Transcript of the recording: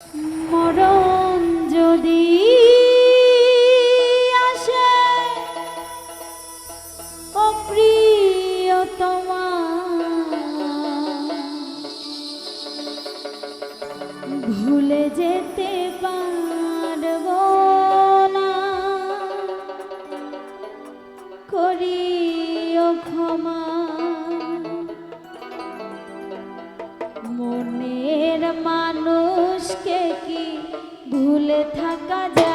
মরণ যদি আসে ভুলে যেতে পারব না। করিও ক্ষমা। মনের ভুলে থাকা যায়।